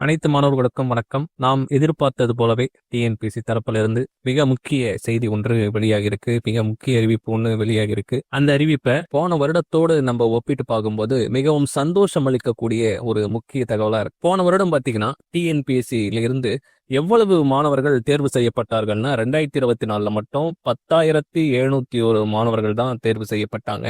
அனைத்து மாணவர்களுக்கும் வணக்கம். நாம் எதிர்பார்த்தது போலவே டிஎன்பிசி தரப்பிலிருந்து மிக முக்கிய செய்தி ஒன்று வெளியாகிருக்கு மிக முக்கிய அறிவிப்பு ஒன்று வெளியாகிருக்கு அந்த அறிவிப்பை போன வருடத்தோடு நம்ம ஒப்பிட்டு பார்க்கும்போது மிகவும் சந்தோஷம் அளிக்கக்கூடிய ஒரு முக்கிய தகவலா இருக்கு. போன வருடம் பாத்தீங்கன்னா டிஎன்பிஎஸ்சியில இருந்து எவ்வளவு மாணவர்கள் தேர்வு செய்யப்பட்டார்கள்னா ரெண்டாயிரத்தி இருபத்தி நாலுல மட்டும் பத்தாயிரத்தி எழுநூத்தி ஒரு மாணவர்கள் தான் தேர்வு செய்யப்பட்டாங்க.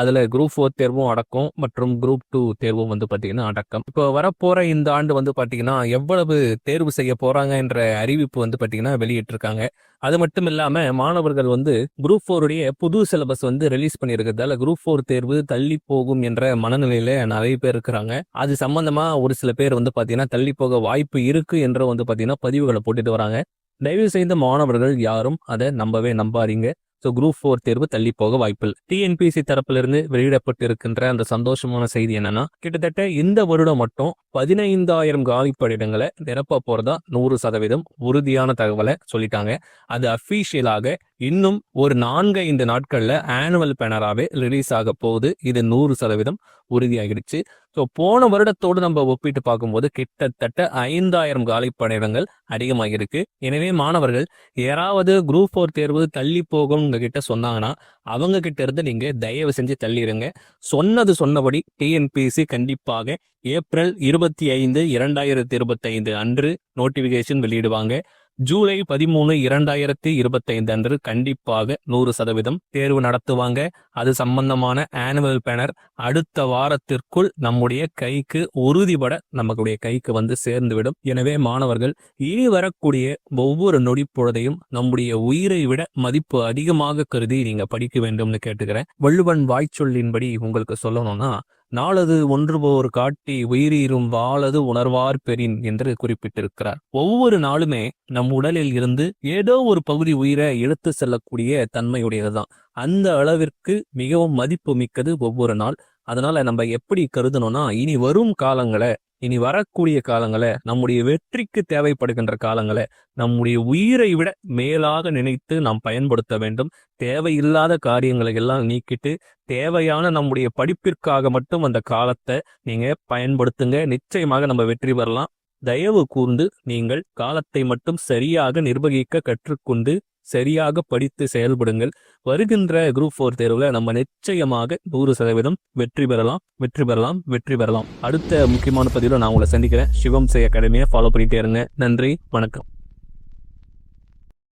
அதில் குரூப் ஃபோர் தேர்வும் அடக்கம் மற்றும் குரூப் டூ தேர்வும் வந்து பார்த்தீங்கன்னா அடக்கம். இப்போ வரப்போகிற இந்த ஆண்டு வந்து பார்த்தீங்கன்னா எவ்வளவு தேர்வு செய்ய போகிறாங்க என்ற அறிவிப்பு வந்து பார்த்தீங்கன்னா வெளியிட்டிருக்காங்க. அது மட்டும் இல்லாமல் மாணவர்கள் வந்து குரூப் ஃபோருடைய புது சிலபஸ் வந்து ரிலீஸ் பண்ணியிருக்கிறதால குரூப் ஃபோர் தேர்வு தள்ளி போகும் என்ற மனநிலையில் நிறைய பேர் இருக்கிறாங்க. அது சம்பந்தமாக ஒரு சில பேர் வந்து பார்த்தீங்கன்னா தள்ளி போக வாய்ப்பு இருக்குது என்ற வந்து பார்த்தீங்கன்னா பதிவுகளை போட்டுட்டு வராங்க. தயவு செய்த மாணவர்கள் யாரும் அதை நம்பவே நம்பாதீங்க. ஸோ குரூப் ஃபோர் தேர்வு தள்ளி போக வாய்ப்பில் டிஎன்பிசி தரப்பிலிருந்து வெளியிடப்பட்டிருக்கின்ற அந்த சந்தோஷமான செய்தி என்னன்னா கிட்டத்தட்ட இந்த வருடம் மட்டும் பதினைந்தாயிரம் காலிப்பணியிடங்களை நிரப்ப போறதா நூறு சதவீதம் உறுதியான தகவலை சொல்லிட்டாங்க. அது அஃபீஷியலாக இன்னும் ஒரு நான்கு ஐந்து நாட்கள்ல ஆனுவல் பேனராகவே ரிலீஸ் ஆக போகுது. இது நூறு சதவீதம் உறுதியாகிடுச்சு. ஸோ போன வருடத்தோடு நம்ம ஒப்பிட்டு பார்க்கும்போது கிட்டத்தட்ட ஐந்தாயிரம் காலி பணியிடங்கள் அதிகமாக இருக்கு எனவே மாணவர்கள் யாராவது குரூப் ஃபோர் தேர்வு தள்ளி போகும்ங்க கிட்ட சொன்னாங்கன்னா அவங்க கிட்ட இருந்து நீங்க தயவு செஞ்சு தள்ளிடுங்க சொன்னது சொன்னபடி டிஎன்பிசி கண்டிப்பாக ஏப்ரல் இருபது இருபத்தி ஐந்து இரண்டாயிரத்தி இருபத்தைந்து அன்று நோட்டிபிகேஷன் வெளியிடுவாங்க. ஜூலை பதிமூணு இரண்டாயிரத்தி இருபத்தைந்து அன்று கண்டிப்பாக நூறு சதவீதம் தேர்வு நடத்துவாங்க. அது சம்பந்தமான ஆனுவல் பேனர் அடுத்த வாரத்திற்குள் நம்முடைய கைக்கு உறுதிபட நம்மளுடைய கைக்கு வந்து சேர்ந்துவிடும். எனவே மாணவர்கள் இனி வரக்கூடிய ஒவ்வொரு நொடி பொழுதையும் நம்முடைய உயிரை விட மதிப்பு அதிகமாக கருதி நீங்க படிக்க வேண்டும்னு கேட்டுக்கிறேன். வள்ளுவன் வாய்ச்சொல்லின்படி உங்களுக்கு சொல்லணும்னா நாளது ஒன்றுபோர் காட்டி உயிரீரும் வாழது உணர்வார் பெறின் என்று குறிப்பிட்டிருக்கிறார். ஒவ்வொரு நாளுமே நம் உடலில் இருந்து ஏதோ ஒரு பகுதி உயிரை இழுத்து செல்லக்கூடிய தன்மையுடையதுதான். அந்த அளவிற்கு மிகவும் மதிப்பு மிக்கது ஒவ்வொரு நாள். அதனால நம்ம எப்படி கருதணும்னா இனி வரும் காலங்களை இனி வரக்கூடிய காலங்களை நம்முடைய வெற்றிக்கு தேவைப்படுகின்ற காலங்களை நம்முடைய உயிரை விட மேலாக நினைத்து நாம் பயன்படுத்த வேண்டும். தேவையில்லாத காரியங்களை எல்லாம் நீக்கிட்டு தேவையான நம்முடைய படிப்பிற்காக மட்டும் அந்த காலத்தை நீங்க பயன்படுத்துங்க. நிச்சயமாக நம்ம வெற்றி பெறலாம். தயவு கூர்ந்து நீங்கள் காலத்தை மட்டும் சரியாக நிர்வகிக்க கற்றுக்கொண்டு சரியாக படித்து செயல்படுங்கள். வருகின்ற குரூப் ஃபோர் தேர்வில் நம்ம நிச்சயமாக நூறு சதவீதம் வெற்றி பெறலாம் வெற்றி பெறலாம் வெற்றி பெறலாம். அடுத்த முக்கியமான பதிவில் நான் உங்களை சந்திக்கிறேன். சிவம் செய்ய அகாடமியை ஃபாலோ பண்ணிட்டே இருங்க. நன்றி வணக்கம்.